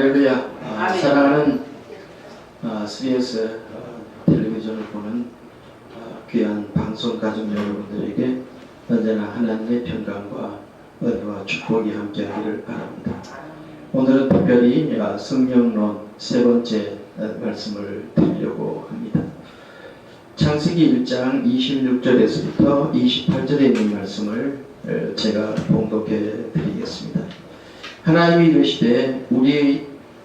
할렐루야. 아, 아멘. 사랑하는 아, CBS 어, 텔레비전을 보는 아, 귀한 방송 가족 여러분들에게 언제나 하나님의 평강과 은혜와 축복이 함께하기를 바랍니다. 오늘은 특별히 아, 성령론 세 번째 아, 말씀을 드리려고 합니다. 창세기 1장 26절에서부터 28절에 있는 말씀을 에, 제가 봉독해 드리겠습니다. 하나님이 이르시되 우리의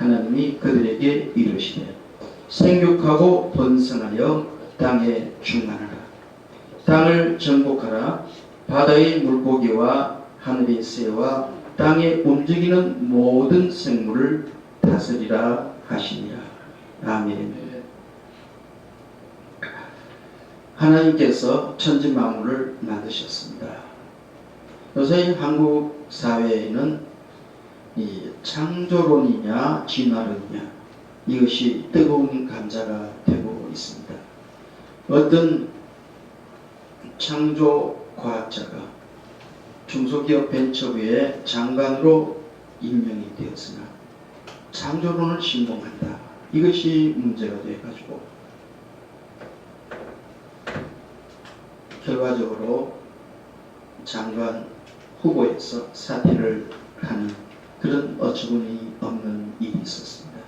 하나님이 그들에게 이르시되 생육하고 번성하여 땅에 충만하라. 땅을 정복하라. 바다의 물고기와 하늘의 새와 땅에 움직이는 모든 생물을 다스리라 하시니라. 아멘. 하나님께서 천지 만물을 만드셨습니다. 요새 한국 사회에는 이 창조론이냐 진화론이냐 이것이 뜨거운 감자가 되고 있습니다. 어떤 창조 과학자가 중소기업 벤처부의 장관으로 임명이 되었으나 창조론을 신봉한다. 이것이 문제가 돼가지고 결과적으로 장관 후보에서 사퇴를 하는 그런 어처구니 없는 일이 있었습니다.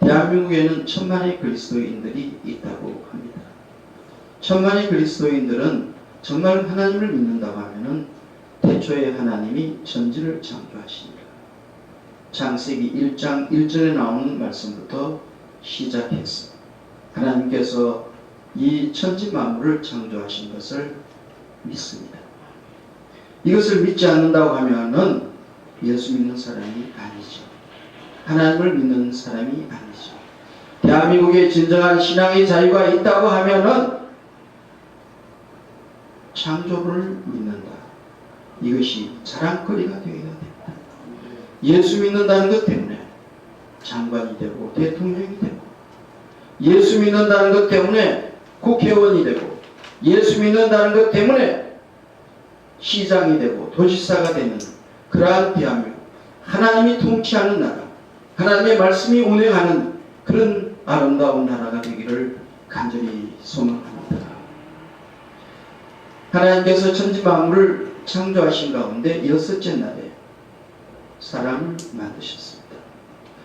대한민국에는 천만의 그리스도인들이 있다고 합니다. 천만의 그리스도인들은 정말 하나님을 믿는다고 하면은 태초에 하나님이 천지를 창조하시니라. 창세기 1장 1절에 나오는 말씀부터 시작해서 하나님께서 이 천지 만물을 창조하신 것을 믿습니다. 이것을 믿지 않는다고 하면은 예수 믿는 사람이 아니죠. 하나님을 믿는 사람이 아니죠. 대한민국에 진정한 신앙의 자유가 있다고 하면은 창조를 믿는다. 이것이 자랑거리가 되어야 됩니다. 예수 믿는다는 것 때문에 장관이 되고 대통령이 되고 예수 믿는다는 것 때문에 국회의원이 되고 예수 믿는다는 것 때문에 시장이 되고 도지사가 되는 그러한 대한민국 하나님이 통치하는 나라 하나님의 말씀이 운행하는 그런 아름다운 나라가 되기를 간절히 소망합니다. 하나님께서 천지 만물을 창조하신 가운데 여섯째 날에 사람을 만드셨습니다.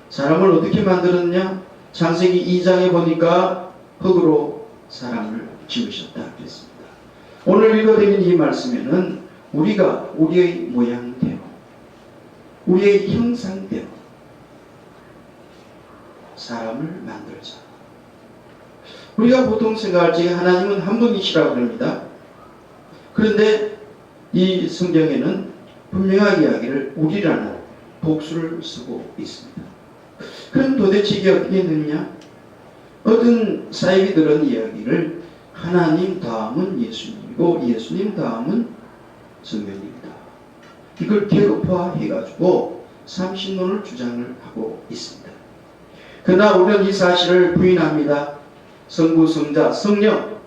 사람을 어떻게 만들었냐? 창세기 2장에 보니까 흙으로 사람을 지으셨다 그랬습니다. 오늘 읽어드린 이 말씀에는 우리가 우리의 모양대로 우리의 형상대로 사람을 만들자. 우리가 보통 생각할 적에 하나님은 한 분이시라고 합니다. 그런데 이 성경에는 분명하게 이야기를 우리라는 복수를 쓰고 있습니다. 그럼 도대체 이게 어떻게 되느냐? 어떤 사이비들은 이야기를 하나님 다음은 예수님이고 예수님 다음은 성령입니다. 이걸 개급화해가지고 삼신론을 주장을 하고 있습니다. 그러나 우리는 이 사실을 부인합니다. 성부, 성자, 성령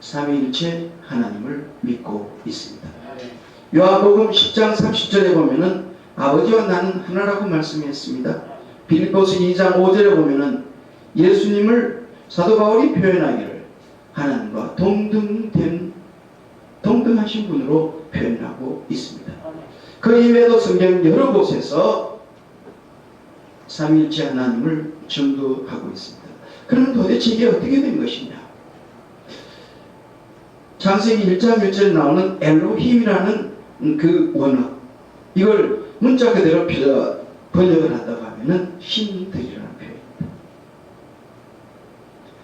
삼위일체 하나님을 믿고 있습니다. 요한복음 10장 30절에 보면은 아버지와 나는 하나라고 말씀했습니다. 빌립보스 2장 5절에 보면은 예수님을 사도 바울이 표현하기를 하나님과 동등된 동등하신 분으로 표현하고 있습니다. 그 이외에도 성경 여러 곳에서 삼일체 하나님을 전도하고 있습니다. 그러면 도대체 이게 어떻게 된 것이냐? 창세기 1장 1절에 나오는 엘로힘이라는 그 원어 이걸 문자 그대로 번역을 한다고 하면은 신들이라는 표현입니다.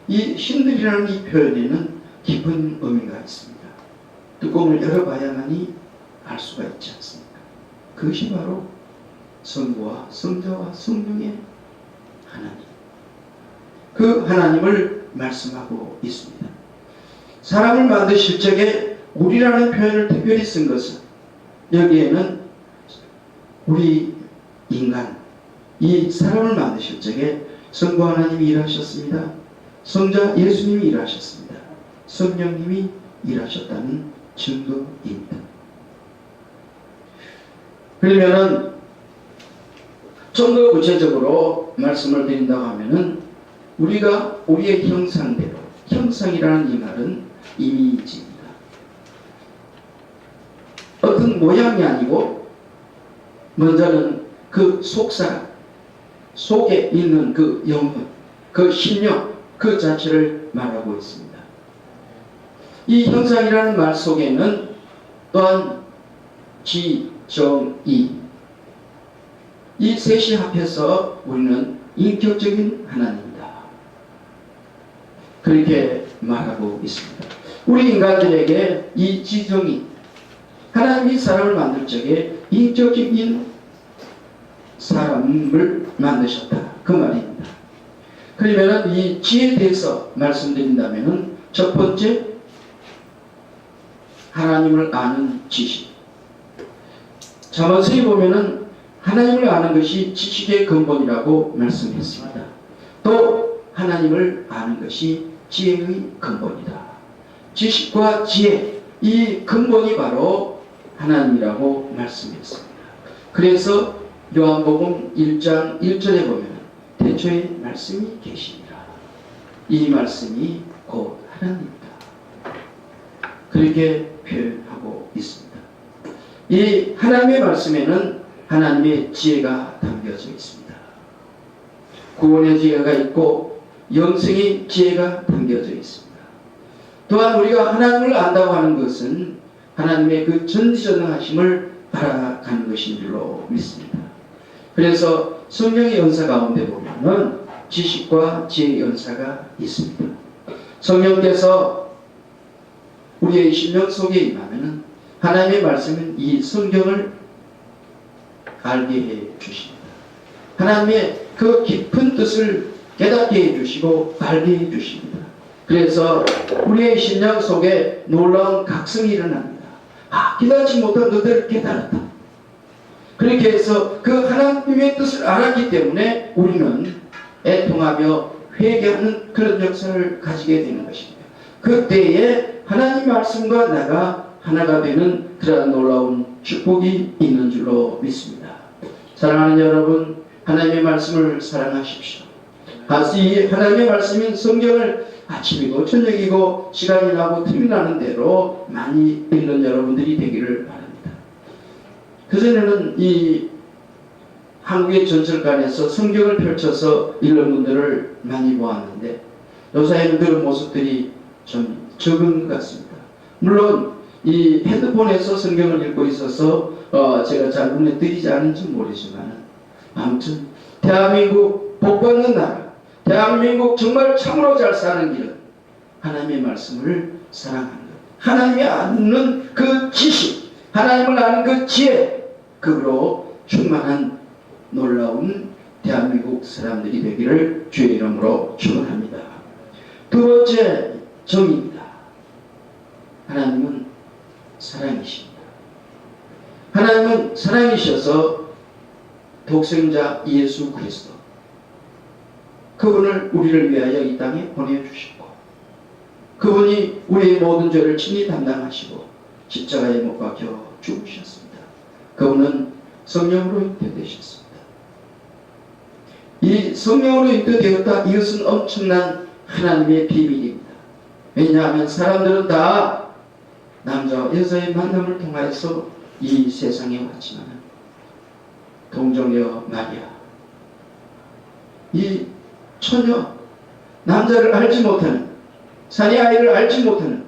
이 신들이라는 이 표현에는 깊은 의미가 있습니다. 뚜껑을 열어봐야만이 알 수가 있지 않습니까? 그것이 바로 성부와 성자와 성령의 하나님. 그 하나님을 말씀하고 있습니다. 사람을 만드실 적에 우리라는 표현을 특별히 쓴 것은 여기에는 우리 인간, 이 사람을 만드실 적에 성부 하나님이 일하셨습니다. 성자 예수님이 일하셨습니다. 성령님이 일하셨다는 증거입니다. 그러면은 좀 더 구체적으로 말씀을 드린다고 하면은 우리가 우리의 형상대로 형상이라는 이 말은 이미지입니다. 어떤 모양이 아니고 먼저는 그 속사람 속에 있는 그 영혼 그 신령 그 자체를 말하고 있습니다. 이 형상이라는 말 속에는 또한 지, 정, 이. 이 셋이 합해서 우리는 인격적인 하나님이다. 그렇게 말하고 있습니다. 우리 인간들에게 이 지정이 하나님이 사람을 만들 적에 인격적인 사람을 만드셨다. 그 말입니다. 그러면 이 지에 대해서 말씀드린다면 첫 번째 하나님을 아는 지식. 자문서에 보면은 하나님을 아는 것이 지식의 근본이라고 말씀했습니다. 또 하나님을 아는 것이 지혜의 근본이다. 지식과 지혜 이 근본이 바로 하나님이라고 말씀했습니다. 그래서 요한복음 1장 1절에 보면 대초에 말씀이 계시니라. 이 말씀이 곧 하나님이다. 그렇게 표현하고 있습니다. 이 하나님의 말씀에는 하나님의 지혜가 담겨져 있습니다. 구원의 지혜가 있고 영생의 지혜가 담겨져 있습니다. 또한 우리가 하나님을 안다고 하는 것은 하나님의 그 전지전능하심을 바라가는 것인 줄로 믿습니다. 그래서 성령의 연사 가운데 보면은 지식과 지혜의 연사가 있습니다. 성령께서 우리의 심령 속에 임하면은 하나님의 말씀은 이 성경을 알게 해 주십니다. 하나님의 그 깊은 뜻을 깨닫게 해 주시고 알게 해 주십니다. 그래서 우리의 심령 속에 놀라운 각성이 일어납니다. 아, 깨닫지 못한 것들을 깨달았다. 그렇게 해서 그 하나님의 뜻을 알았기 때문에 우리는 애통하며 회개하는 그런 역사를 가지게 되는 것입니다. 그때에 하나님 말씀과 나가 하나가 되는 그러한 놀라운 축복이 있는 줄로 믿습니다. 사랑하는 여러분, 하나님의 말씀을 사랑하십시오. 다시 하나님의 말씀인 성경을 아침이고 저녁이고 시간이 나고 틈이 나는 대로 많이 읽는 여러분들이 되기를 바랍니다. 그전에는 이 한국의 전철관에서 성경을 펼쳐서 읽는 분들을 많이 보았는데 요사이는 그런 모습들이 좀 적은 것 같습니다. 물론 이 핸드폰에서 성경을 읽고 있어서 어 제가 잘 눈에 띄지 않은지 모르지만 아무튼 대한민국 복받는 나라 대한민국 정말 참으로 잘 사는 길은 하나님의 말씀을 사랑하는 것 하나님이 아는 그 지식 하나님을 아는 그 지혜 그로 충만한 놀라운 대한민국 사람들이 되기를 주의 이름으로 축원합니다. 두 번째 정입니다. 하나님은 사랑이십니다. 하나님은 사랑이셔서 독생자 예수 그리스도 그분을 우리를 위하여 이 땅에 보내주셨고 그분이 우리의 모든 죄를 친히 담당하시고 십자가에 못 박혀 죽으셨습니다. 그분은 성령으로 잉태되셨습니다. 이 성령으로 잉태되었다 이것은 엄청난 하나님의 비밀입니다. 왜냐하면 사람들은 다 남자와 여자의 만남을 통하여서 이 세상에 왔지만 동정녀 마리아 이 처녀 남자를 알지 못하는 산의 아이를 알지 못하는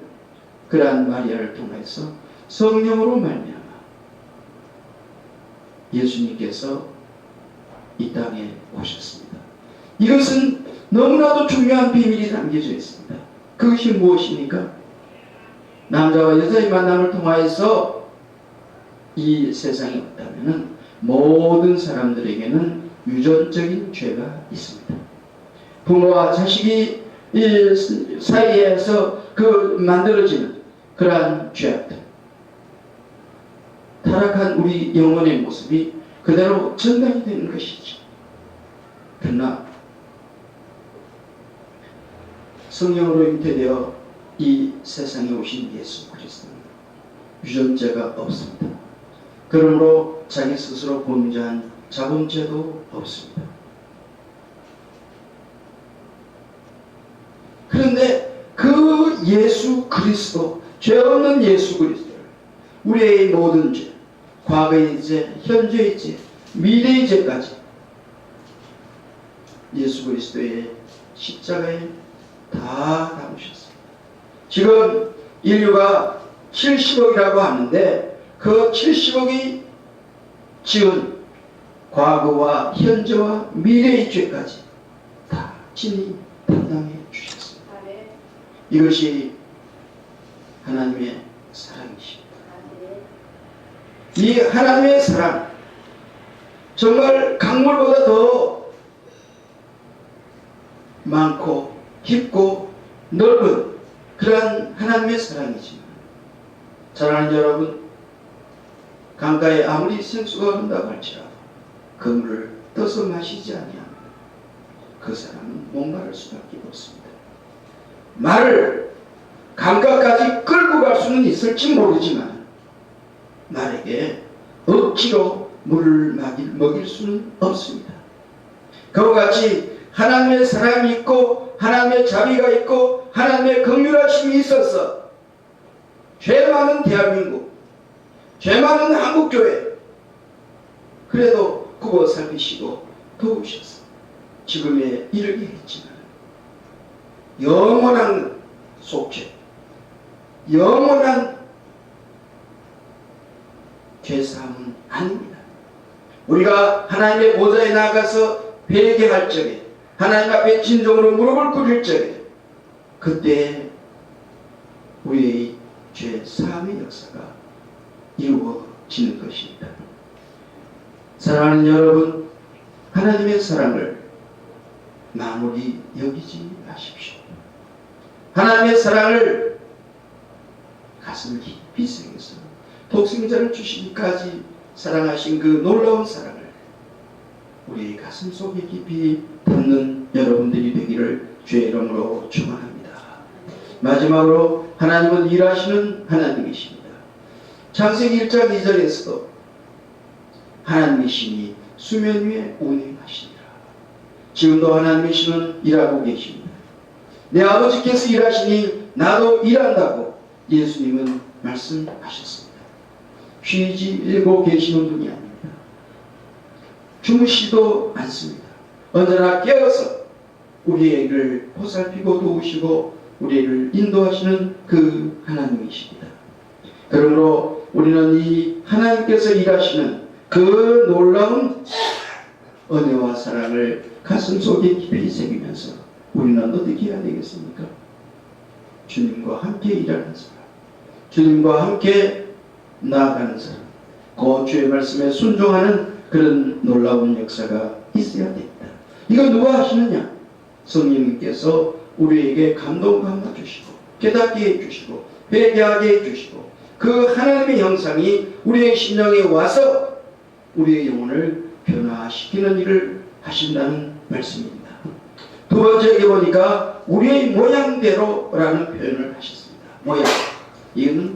그러한 마리아를 통해서 성령으로 말미암아 예수님께서 이 땅에 오셨습니다. 이것은 너무나도 중요한 비밀이 담겨져 있습니다. 그것이 무엇입니까? 남자와 여자의 만남을 통하여서 이 세상에 왔다면 모든 사람들에게는 유전적인 죄가 있습니다. 부모와 자식이 이 사이에서 그 만들어지는 그러한 죄악들. 타락한 우리 영혼의 모습이 그대로 전달이 되는 것이죠. 그러나 성령으로 잉태되어 이 세상에 오신 예수 그리스도는 유전자가 없습니다. 그러므로 자기 스스로 범죄한 자범죄도 없습니다. 그런데 그 예수 그리스도, 죄 없는 예수 그리스도를 우리의 모든 죄, 과거의 죄, 현재의 죄, 미래의 죄까지 예수 그리스도의 십자가에 다 담으셨습니다. 지금 인류가 70억이라고 하는데 그 70억이 지은 과거와 현재와 미래의 죄까지 다 친히 담당해 주셨습니다. 아멘. 이것이 하나님의 사랑이십니다. 아멘. 이 하나님의 사랑 정말 강물보다 더 많고 깊고 넓은 그러한 하나님의 사랑이지만 사랑하는 여러분 강가에 아무리 생수가 흐른다고 할지라도 그 물을 떠서 마시지 아니하면 그 사람은 목마를 수밖에 없습니다. 말을 강가까지 끌고 갈 수는 있을지 모르지만 말에게 억지로 물을 먹일, 수는 없습니다. 그와 같이 하나님의 사랑이 있고 하나님의 자비가 있고 하나님의 긍휼하심이 있어서 죄 많은 대한민국, 죄 많은 한국교회 그래도 구워 살피시고 도우셔서 지금에 이르게 했지만 영원한 속죄, 영원한 죄사함은 아닙니다. 우리가 하나님의 보좌에 나가서 회개할 적에 하나님 앞에 진정으로 무릎을 꿇을 적에 그때 우리의 죄 사함의 역사가 이루어지는 것입니다. 사랑하는 여러분, 하나님의 사랑을 마무리 여기지 마십시오. 하나님의 사랑을 가슴을 깊이 새겨서 독생자를 주시기까지 사랑하신 그 놀라운 사랑을 우리 가슴 속에 깊이 담는 여러분들이 되기를 주의 이름으로 축원합니다. 마지막으로 하나님은 일하시는 하나님이십니다. 창세기 1장 2절에서도 하나님의 신이 수면 위에 운행하시니라. 지금도 하나님의 신은 일하고 계십니다. 내 아버지께서 일하시니 나도 일한다고 예수님은 말씀하셨습니다. 쉬지고 계시는 분이 아닙니다. 주무시도 않습니다. 언제나 깨어서 우리를 보살피고 도우시고 우리를 인도하시는 그 하나님이십니다. 그러므로 우리는 이 하나님께서 일하시는 그 놀라운 은혜와 사랑을 가슴 속에 깊이 새기면서 우리는 어떻게 해야 되겠습니까? 주님과 함께 일하는 사람, 주님과 함께 나아가는 사람, 그 주의 말씀에 순종하는 그런 놀라운 역사가 있어야 됩니다. 이거 누가 하시느냐? 성령님께서 우리에게 감동 감화 주시고 깨닫게 해주시고 회개하게 해주시고 그 하나님의 형상이 우리의 심령에 와서 우리의 영혼을 변화시키는 일을 하신다는 말씀입니다. 두 번째 에 보니까 우리의 모양대로라는 표현을 하셨습니다. 모양. 이는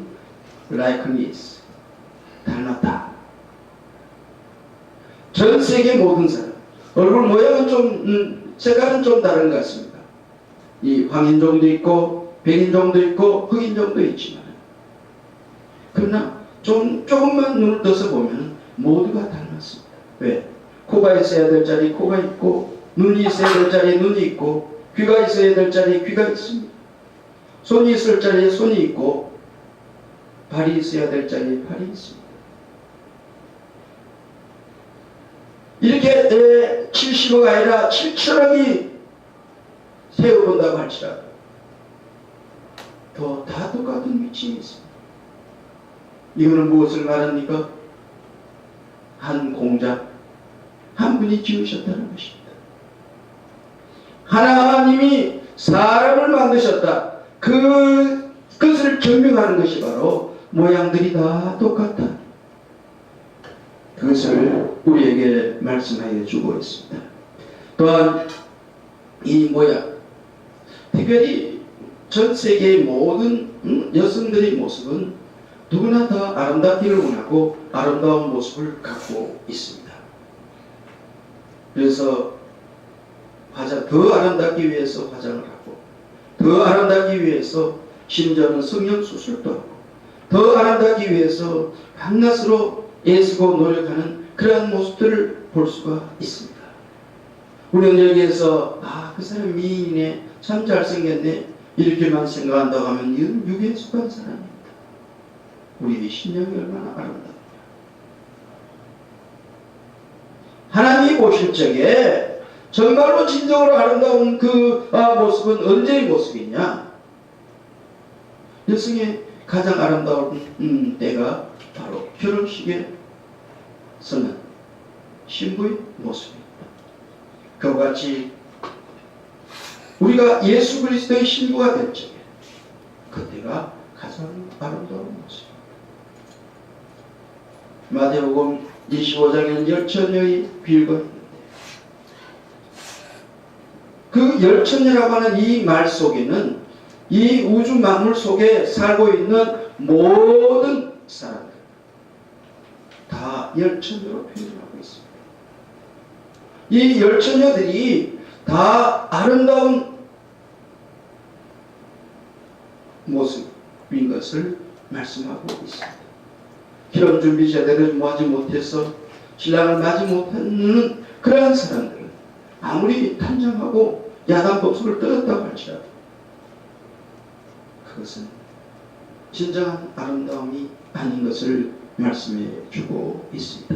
likeness. 닮았다. 전 세계 모든 사람. 얼굴 모양은 좀, 음, 색깔은 좀 다른 것 같습니다. 이 황인종도 있고, 백인종도 있고, 흑인종도 있지만. 그러나 좀, 조금만 눈을 떠서 보면 모두가 닮았습니다. 왜? 코가 있어야 될 자리 코가 있고, 눈이 있어야 될 자리에 눈이 있고, 귀가 있어야 될 자리에 귀가 있습니다. 손이 있을 자리에 손이 있고, 발이 있어야 될 자리에 발이 있습니다. 이렇게 70억 아니라 7천억이 세워본다고 할지라도 더다 똑같은 위치에 있습니다. 이거는 무엇을 말합니까? 한 공장 한 분이 지으셨다는 것입니다. 하나님이 사람을 만드셨다. 그 것을 증명하는 것이 바로 모양들이 다 똑같다. 그것을 우리에게 말씀하여 주고 있습니다. 또한 이 모양, 특별히 전 세계의 모든 음, 여성들의 모습은 누구나 다 아름답기를 원하고 아름다운 모습을 갖고 있습니다. 그래서 화장, 더 아름답기 위해서 화장을 하고, 더 아름답기 위해서 심지어는 성형 수술도 하고, 더 아름답기 위해서 밤낮으로 애쓰고 노력하는 그러한 모습들을 볼 수가 있습니다. 우리는 여기에서 아, 그 사람 미인이네, 참 잘생겼네, 이렇게만 생각한다고 하면 이건 육에 속한 사람입니다. 우리의 신령이 얼마나 아름답냐. 하나님이 보실 적에 정말로 진정으로 아름다운 그 아, 모습은 언제의 모습이냐? 여성의 가장 아름다운 음, 때가 바로 결혼식에 서는 신부의 모습입니다. 그와 같이 우리가 예수 그리스도의 신부가 될 적에 그때가 가장 아름다운 모습입니다. 마태복음 25장에는 열처녀의 비유가 그 열처녀라고 하는 이 말 속에는 이 우주 만물 속에 살고 있는 모든 사람들 다 열처녀로 표현하고 있습니다. 이 열처녀들이 다 아름다운 모습인 것을 말씀하고 있습니다. 결혼 준비 제대로 모하지 못해서 신랑을 맞이 못하는 그러한 사람들은 아무리 탄정하고 야단 법석을 떨었다고 할지라도 그것은 진정한 아름다움이 아닌 것을 말씀해 주고 있습니다.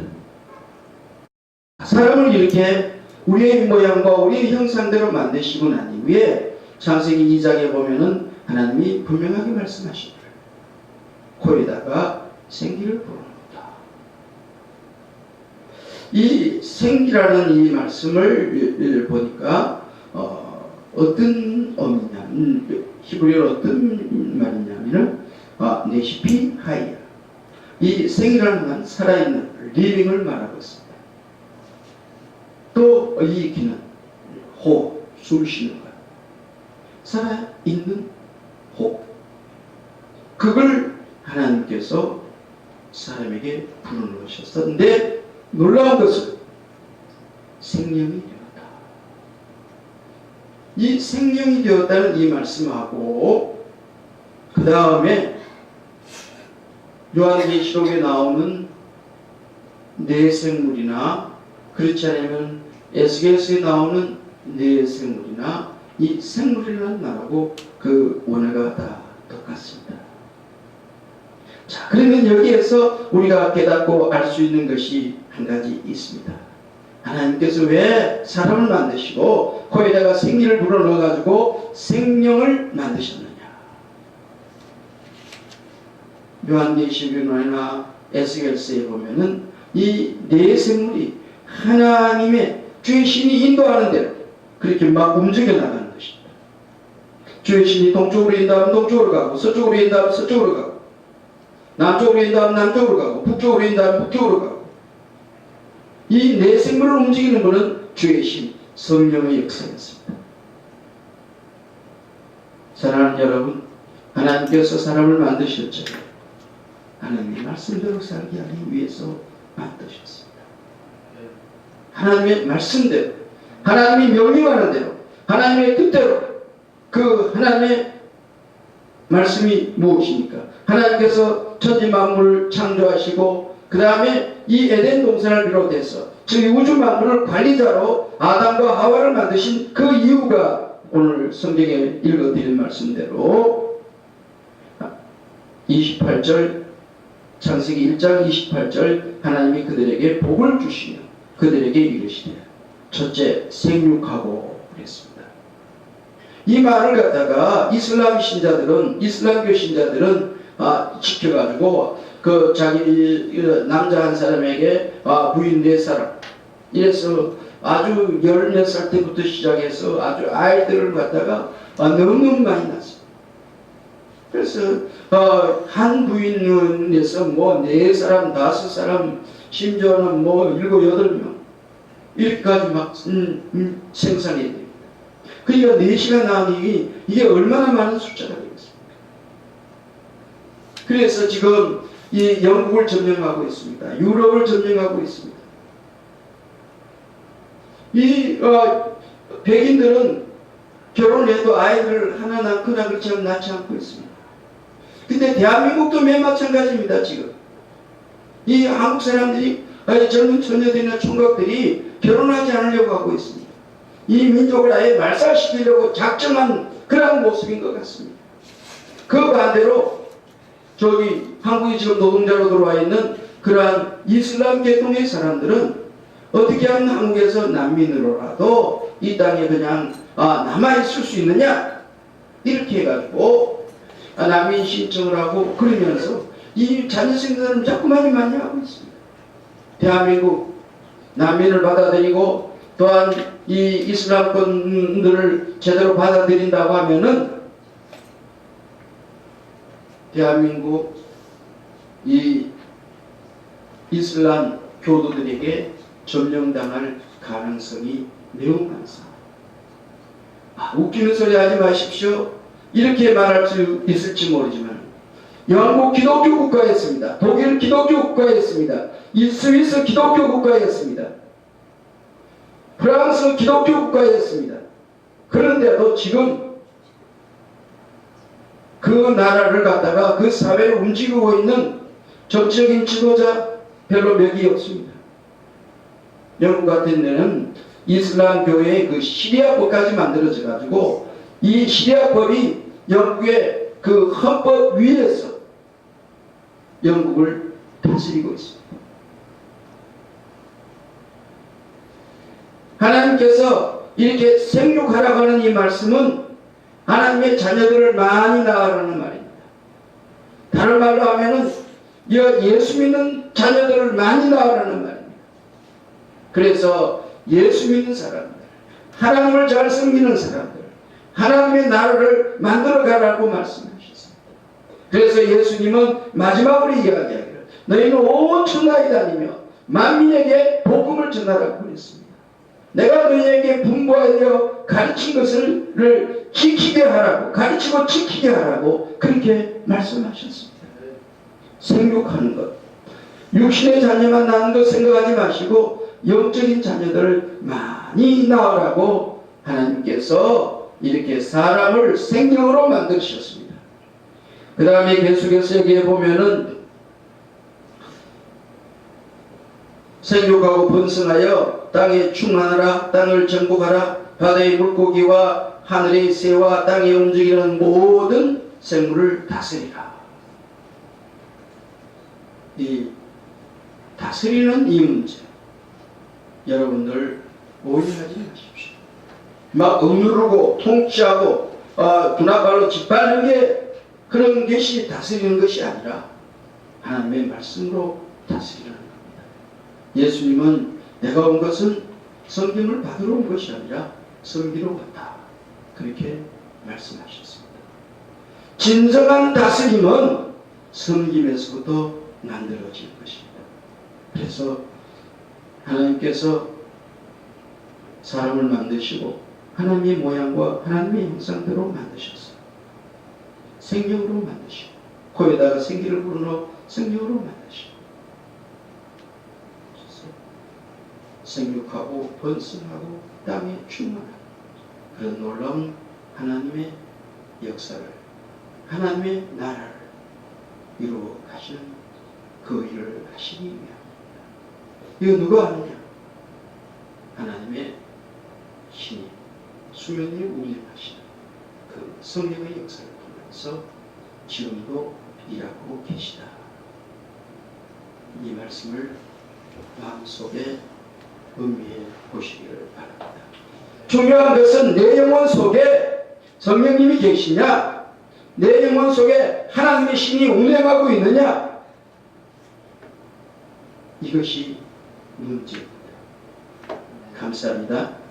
사람을 이렇게 우리의 모양과 우리의 형상대로 만드시고 난 이후에 창세기 2장에 보면은 하나님이 분명하게 말씀하십니다. 코에다가 생기를 부어놓다. 이 생기라는 이 말씀을 보니까 어, 떤 의미냐면 히브리어 어떤 말이냐면은 아, 네시피 하이야. 이 생이라는 건 살아있는 리빙을 말하고 있습니다. 또 이 기는 호, 숨 쉬는 것. 살아있는 호. 그걸 하나님께서 사람에게 불어넣으셨었는데 놀라운 것은 생명이 되었다. 이 생명이 되었다는 이 말씀하고 그 다음에 요한계시록에 나오는 내생물이나 그렇지 않으면 에스겔서에 나오는 내생물이나 이 생물이라는 말하고 그 원어가 다 똑같습니다. 자, 그러면 여기에서 우리가 깨닫고 알 수 있는 것이 한 가지 있습니다. 하나님께서 왜 사람을 만드시고 거기다가 생기를 불어넣어 가지고 생명을 만드셨느냐? 요한계시록이나 에스겔서에 보면은 이 네 생물이 하나님의 주의 신이 인도하는 대로 그렇게 막 움직여 나가는 것입니다. 주의 신이 동쪽으로 인도하면 동쪽으로 가고 서쪽으로 인도하면 서쪽으로 가고 남쪽으로 인도하면 남쪽으로 가고 북쪽으로 인도하면 북쪽으로 가고 이 네 생물을 움직이는 분은 주의 신 성령의 역사였습니다. 사랑하는 여러분 하나님께서 사람을 만드셨죠. 하나님의 말씀대로 살게 하기 위해서 만드셨습니다. 하나님의 말씀대로, 하나님이 명령하는 대로, 하나님의 뜻대로 그 하나님의 말씀이 무엇입니까? 하나님께서 천지 만물을 창조하시고 그 다음에 이 에덴 동산을 비롯해서 즉 우주 만물을 관리자로 아담과 하와를 만드신 그 이유가 오늘 성경에 읽어드린 말씀대로 28절 창세기 1장 28절 하나님이 그들에게 복을 주시며 그들에게 이르시되 첫째 생육하고 그랬습니다. 이 말을 갖다가 이슬람 신자들은 이슬람교 신자들은 아, 지켜가지고 그 자기 그 남자 한 사람에게 아, 부인 네 사람 이래서 아주 열몇 살 때부터 시작해서 아주 아이들을 갖다가 아, 너무 많이 낳았어요. 그래서 어, 한 부인에서 뭐 네 사람, 다섯 사람, 심지어는 뭐 일곱 여덟 명 이렇게까지 막 음, 음, 생산이 됩니다. 그러니까 네 시간 나누기 이게 얼마나 많은 숫자가 되겠습니까? 그래서 지금 이 영국을 점령하고 있습니다. 유럽을 점령하고 있습니다. 이 어, 백인들은 결혼해도 아이들 하나 낳거나 그렇지 않으면 낳지 않고 있습니다. 근데 대한민국도 맨 마찬가지입니다, 지금. 이 한국 사람들이, 아니, 젊은 처녀들이나 총각들이 결혼하지 않으려고 하고 있습니다. 이 민족을 아예 말살시키려고 작정한 그런 모습인 것 같습니다. 그 반대로, 저기, 한국이 지금 노동자로 들어와 있는 그러한 이슬람 계통의 사람들은 어떻게 하면 한국에서 난민으로라도 이 땅에 그냥 아, 남아있을 수 있느냐? 이렇게 해가지고 아, 난민 신청을 하고 그러면서 이 자녀 생산을 자꾸만 많이 하고 있습니다. 대한민국 난민을 받아들이고 또한 이 이슬람권들을 제대로 받아들인다고 하면은 대한민국 이 이슬람 교도들에게 점령당할 가능성이 매우 많습니다. 아, 웃기는 소리 하지 마십시오. 이렇게 말할 수 있을지 모르지만 영국 기독교 국가였습니다. 독일 기독교 국가였습니다. 이 스위스 기독교 국가였습니다. 프랑스 기독교 국가였습니다. 그런데도 지금 그 나라를 갖다가 그 사회를 움직이고 있는 정치적인 지도자 별로 몇이 없습니다. 영국 같은 데는 이슬람 교회의 그 시리아법까지 만들어져 가지고 이 시리아법이 영국의 그 헌법 위에서 영국을 다스리고 있습니다. 하나님께서 이렇게 생육하라고 하는 이 말씀은 하나님의 자녀들을 많이 낳으라는 말입니다. 다른 말로 하면은 예수 믿는 자녀들을 많이 낳으라는 말입니다. 그래서 예수 믿는 사람들, 하나님을 잘 섬기는 사람들, 하나님의 나라를 만들어 가라고 말씀하셨습니다. 그래서 예수님은 마지막으로 이야기하기를 너희는 온 천하에 다니며 만민에게 복음을 전하라고 그랬습니다. 내가 너희에게 분부하여 가르친 것을 지키게 하라고 가르치고 지키게 하라고 그렇게 말씀하셨습니다. 생육하는 것, 육신의 자녀만 낳는 것 생각하지 마시고 영적인 자녀들을 많이 낳으라고 하나님께서 이렇게 사람을 생명으로 만드셨습니다. 그 다음에 계속해서 여기에 보면은 생육하고 번성하여 땅에 충만하라 땅을 정복하라 바다의 물고기와 하늘의 새와 땅에 움직이는 모든 생물을 다스리라. 이 다스리는 이 문제 여러분들 오해하지 마십시오. 막 억누르고 통치하고 어, 분화발로 짓밟는 게 그런 것이 다스리는 것이 아니라 하나님의 말씀으로 다스리는 겁니다. 예수님은 내가 온 것은 성경을 받으러 온 것이 아니라 섬기러 왔다. 그렇게 말씀하셨습니다. 진정한 다스림은 섬김에서부터 만들어질 것입니다. 그래서 하나님께서 사람을 만드시고 하나님의 모양과 하나님의 형상대로 만드셨어요. 생명으로 만드시고 코에다가 생기를 불어넣어 생명으로 만드시고 생육하고 번성하고 땅에 충만하고 그런 놀라운 하나님의 역사를 하나님의 나라를 이루어 가시는 그 일을 하시기 위함입니다. 이거 누가 하느냐? 하나님의 신이 수면이 운행하시는 그 성령의 역사를 통해서 지금도 일하고 계시다. 이 말씀을 마음속에 의미해 보시기를 바랍니다. 중요한 것은 내 영혼 속에 성령님이 계시냐? 내 영혼 속에 하나님의 신이 운행하고 있느냐? 이것이 문제입니다. 감사합니다.